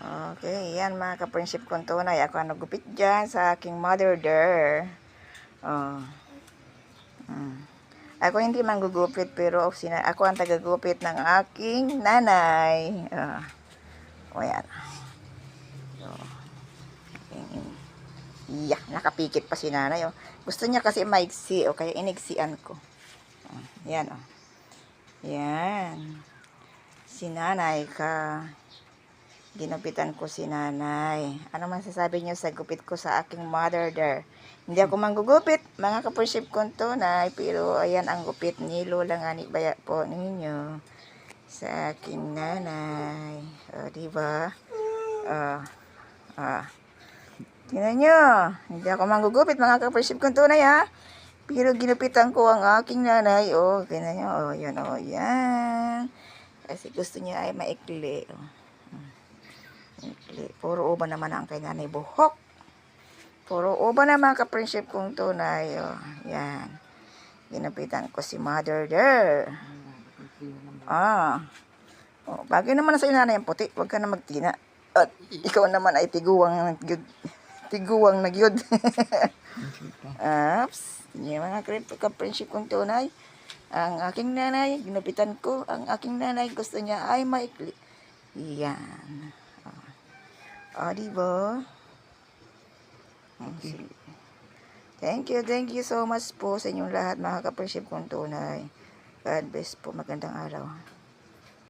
Okay, yan mga ka-friendship kong tunay. Ako ang nagupit dyan sa aking mother there. Oh. Mm. Ako hindi man gugupit pero sina ako ang tagagupit ng aking nanay. Ah. o yan. So, yeah, nakapikit pa si nanay. Oh. Gusto niya kasi maiksi o kaya iniksian ko. Oh, yan oh. Yan. Si nanay ka. Ginupitan ko si nanay. Ano man sasabi niyo sa gupit ko sa aking mother there? Hindi ako manggugupit, mga kapursip kong tunay, pero ayan ang gupit ni Lola nga ni Baya po ninyo sa aking nanay. O, di ba? Ah, ah. Tingnan nyo, hindi ako manggugupit, mga kapursip kong tunay, ha? Pero ginupitan ko ang aking nanay. O, tingnan nyo, o, yan, o, yan. Kasi gusto niya ay maikli. O. Ikli. Puro uba naman ang kay nanay buhok. Puro uba naman ka-friendship kong tunay. Oh, yan. Ginapitan ko si mother there. Ah. Oh, bagay naman na sa nanay ang puti. Huwag ka na magtina. At ikaw naman ay tiguwang nagyud. Tiguwang nagyud. Aps. Yan mga ka- ka-friendship kong tunay. Ang aking nanay, ginapitan ko. Ang aking nanay gusto niya ay maikli. Yan. Ah, di ba? Thank you, thank you so much po sa inyong lahat, mga ka-appreciate kong tunay. God bless po, magandang araw.